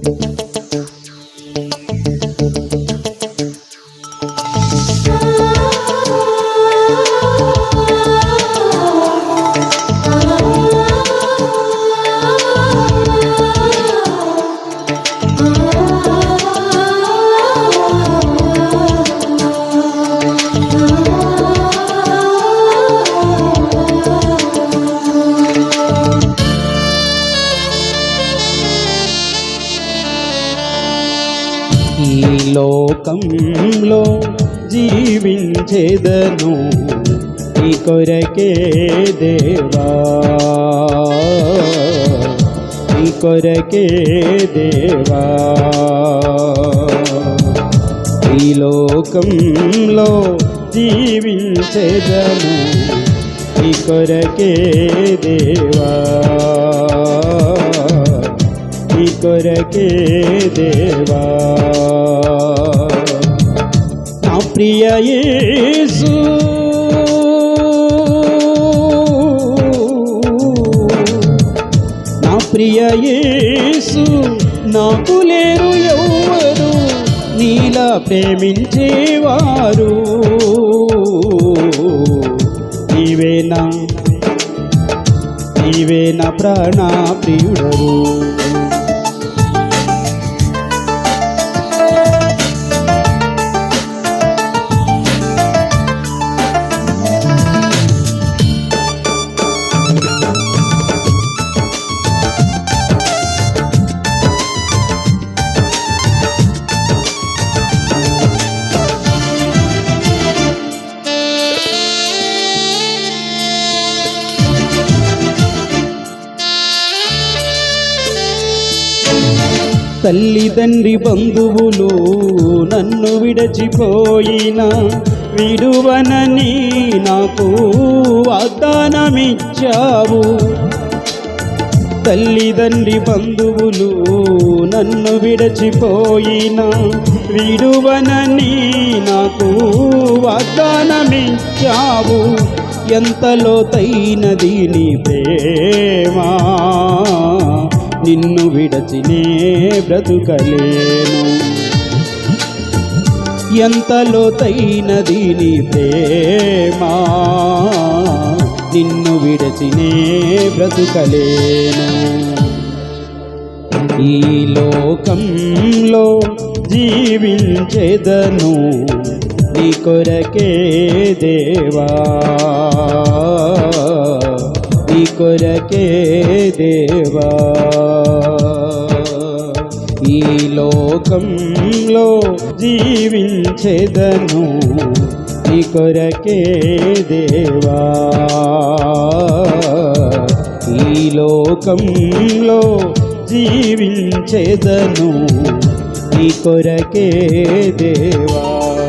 ఈ లోకంలో జీవించేదను. ఈ కొరకే దేవా. ఈ కొరకే దేవా. ఈ లోకంలో జీవించేదను. ఈ కొరకే దేవా. ఈ కొరకే దేవా. నా ప్రియ యేసు. నా ప్రియ యేసు నాకు లేరు ఎవ్వరు నీలా ప్రేమించేవారు. నీవేనా నీవేనా ప్రాణ ప్రియుడరు తల్లిదండ్రి బంధువులు నన్ను విడచిపోయిన విడువనని నాకు వాగ్దానమిచ్చావు. తల్లిదండ్రి బంధువులు నన్ను విడచిపోయిన విడువనని నాకు వాగ్దానమిచ్చావు. ఎంత లోతైనది నీ ప్రేమా. నిన్ను విడచినే బ్రతుకలేను. ఎంత లోతైనది నీ ప్రేమా నిన్ను విడచినే బ్రతుకలేను. ఈ లోకంలో జీవించేదను నీ కొరకే దేవా. నీ కొరకే దేవా. లోకంలో జీవించేదను. నీ కొరకే దేవా. ఈ లోకంలో జీవించేదను. నీ కొరకే దేవా.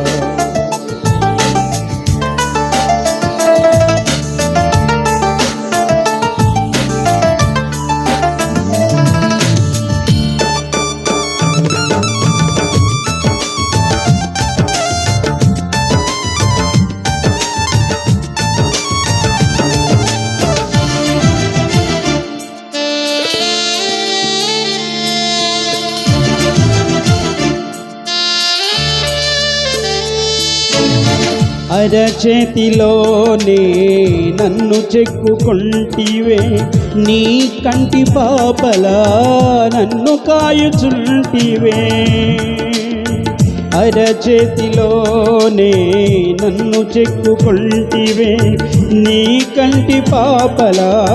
అరచేతిలోనే నన్ను చెక్కుకుంటివే. నీ కంటి పాపల నన్ను కాయుచుంటివే. అరచేతిలోనే నన్ను చెక్కుకుంటివే. నీ కంటి పాపల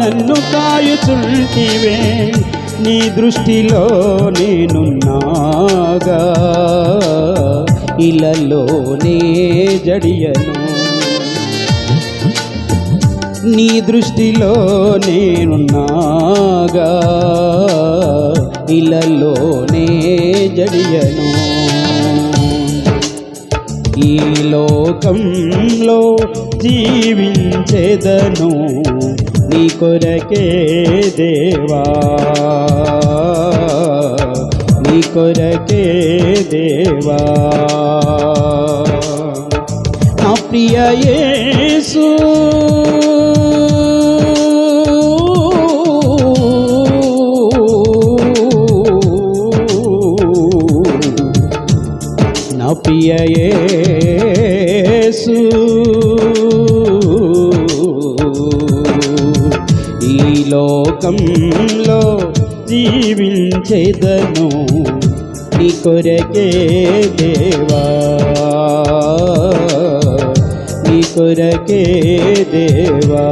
నన్ను కాయుచుంటివే. నీ దృష్టిలో నేనున్నాగా ఇలలోనే జడియను. నీ దృష్టిలో నేనున్నాగా ఇలలోనే జడియను. ఈ లోకంలో జీవించేదను నీ కొరకే దేవా. నీ కొరకే దేవా. నా ప్రియ యేసు నా ఈ లోకంలో జీవించేదను. నీ కొరకే దేవా. నీ కొరకే దేవా.